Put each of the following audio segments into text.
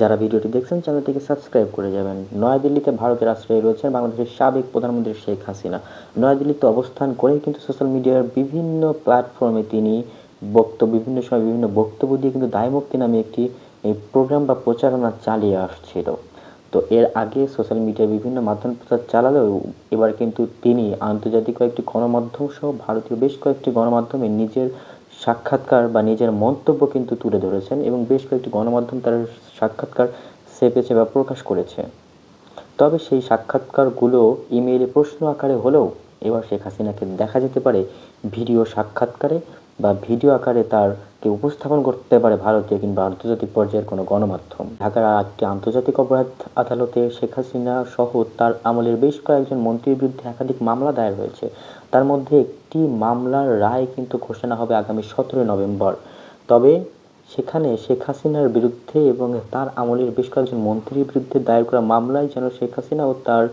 যারা ভিডিওটি দেখছেন, চ্যানেলটিকে সাবস্ক্রাইব করে যাবেন। নয়াদিল্লিতে ভারতের আশ্রয়ে রয়েছেন বাংলাদেশের সাবেক প্রধানমন্ত্রী শেখ হাসিনা। নয়াদিল্লিতে অবস্থান করেই কিন্তু সোশ্যাল মিডিয়ার বিভিন্ন প্ল্যাটফর্মে তিনি বক্তব্য, বিভিন্ন সময় বিভিন্ন বক্তব্য দিয়ে কিন্তু দায়মুক্তি নামে একটি এই প্রোগ্রাম বা প্রচারণা চালিয়ে আসছিল। তো এর আগে সোশ্যাল মিডিয়ায় বিভিন্ন মাধ্যম প্রচার চালালেও এবার কিন্তু তিনি আন্তর্জাতিক কয়েকটি গণমাধ্যম সহ ভারতীয় বেশ কয়েকটি গণমাধ্যমে নিজের সাক্ষাৎকার বা নিজের মন্তব্য কিন্তু তুলে ধরেছেন এবং বেশ কয়েকটি গণমাধ্যম তার সাক্ষাৎকার সেপেছে বা প্রকাশ করেছে। তবে সেই সাক্ষাৎকারগুলো ইমেইলে প্রশ্ন আকারে হলেও এবার শেখ হাসিনাকে দেখা যেতে পারে ভিডিও সাক্ষাৎকারে বা ভিডিও আকারে তারকে উপস্থাপন করতে পারে ভারতীয় কিংবা আন্তর্জাতিক পর্যায়ের কোনো গণমাধ্যম। ঢাকার একটি আন্তর্জাতিক অপরাধ আদালতে শেখ হাসিনা সহ তার আমলের বেশ কয়েকজন মন্ত্রীর বিরুদ্ধে একাধিক মামলা দায়ের হয়েছে। তার মধ্যে একটি মামলার রায় কিন্তু ঘোষণা হবে আগামী সতেরোই নভেম্বর। তবে সেখানে শেখ হাসিনার বিরুদ্ধে এবং তার আমলের বেশ কয়েকজন মন্ত্রীর বিরুদ্ধে দায়ের করা মামলায় যেন শেখ হাসিনা ও তার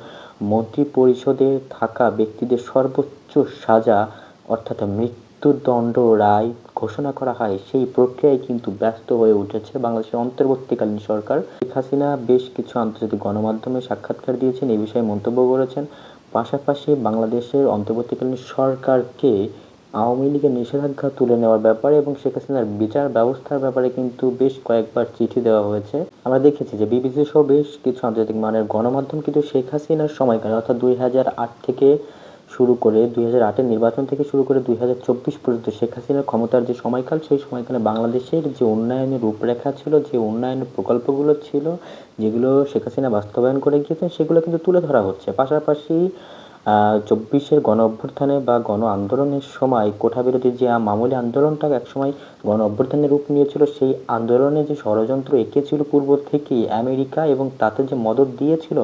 মন্ত্রী পরিষদে থাকা ব্যক্তিদের সর্বোচ্চ সাজা, অর্থাৎ মৃত্যুদণ্ড রায় ঘোষণা করা হয়। সেই প্রক্রিয়ায় কিন্তু ব্যস্ত হয়ে উঠেছে বাংলাদেশের অন্তর্বর্তীকালীন সরকার। শেখ হাসিনা বেশ কিছু আন্তর্জাতিক গণমাধ্যমে সাক্ষাৎকার দিয়েছেন এই বিষয়ে মন্তব্য করেছেন। পাশাপাশি বাংলাদেশের অন্তর্বর্তীকালীন সরকারকে আওয়ামী লীগের নিষেধাজ্ঞা তুলে নেওয়ার ব্যাপারে এবং শেখ হাসিনার বিচার ব্যবস্থার ব্যাপারে কিন্তু বেশ কয়েকবার চিঠি দেওয়া হয়েছে। আমরা দেখেছি যে বিবিসি সহ বেশ কিছু আন্তর্জাতিক মানের গণমাধ্যম কিন্তু শেখ হাসিনার সময়কালে, অর্থাৎ দুই হাজার আট থেকে শুরু করে দুই হাজার নির্বাচন থেকে শুরু করে দুই হাজার চব্বিশ পর্যন্ত শেখ হাসিনার ক্ষমতার যে সময়কাল, সেই সময়কালে বাংলাদেশের যে উন্নয়নের রূপরেখা ছিল, যে উন্নয়নের প্রকল্পগুলো ছিল, যেগুলো শেখ হাসিনা বাস্তবায়ন করে গিয়েছেন, সেগুলো কিন্তু তুলে ধরা হচ্ছে। পাশাপাশি চব্বিশের গণ অভ্যুত্থানে বা গণ আন্দোলনের সময় কোঠা বিরোধী যে মামুলি আন্দোলনটা একসময় গণ অভ্যুত্থানের রূপ নিয়েছিল, সেই আন্দোলনে যে ষড়যন্ত্র এঁকেছিল পূর্ব থেকেই আমেরিকা এবং তাতে যে মদত দিয়েছিল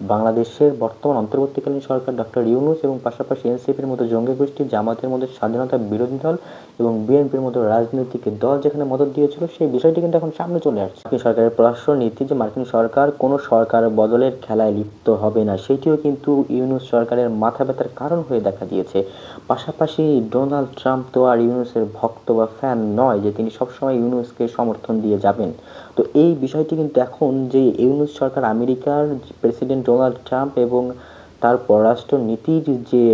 বাংলাদেশের বর্তমান অন্তর্বর্তীকালীন সরকার ডক্টর ইউনুস এবং পাশাপাশি এনসিপির মতো জঙ্গি গোষ্ঠী, জামাতের মধ্যে স্বাধীনতা বিরোধী দল এবং বিএনপির মতো রাজনৈতিক দল যেখানে মদত দিয়েছিল, সেই বিষয়টি কিন্তু এখন সামনে চলে আসছে। মার্কিন সরকারের পররাষ্ট্র নীতি যে মার্কিন সরকার কোনো সরকার বদলের খেলায় লিপ্ত হবে না, সেটিও কিন্তু ইউনুস সরকারের মাথা ব্যথার কারণ হয়ে দেখা দিয়েছে। পাশাপাশি ডোনাল্ড ট্রাম্প তো আর ইউনুসের ভক্ত বা ফ্যান নয় যে তিনি সবসময় ইউনুসকে সমর্থন দিয়ে যাবেন। তো এই বিষয়টি কিন্তু এখন যে ইউনুস সরকার আমেরিকার প্রেসিডেন্ট ডোনাল্ড ট্রাম্প এবং তার পররাষ্ট্র নীতির যে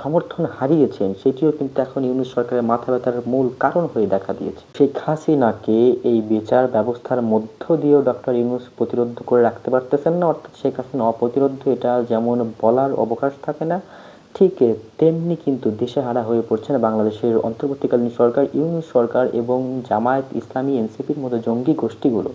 সমর্থন হারিয়েছেন, সেটিও কিন্তু এখন ইউনুস সরকারের মাথা ব্যথার মূল কারণ হয়ে দেখা দিয়েছে। শেখ হাসিনাকে এই বিচার ব্যবস্থার মধ্য দিয়েও ডক্টর ইউনুস প্রতিরোধ করে রাখতে পারতেছেন না, অর্থাৎ শেখ হাসিনা অপ্রতিরোধ, এটা যেমন বলার অবকাশ থাকে না, ঠিক তেমনি কিন্তু দিশেহারা হয়ে পড়ছেন বাংলাদেশের অন্তর্বর্তীকালীন সরকার, ইউনুস সরকার এবং জামায়াত ইসলামী, এনসিপির মতো জঙ্গি গোষ্ঠীগুলো।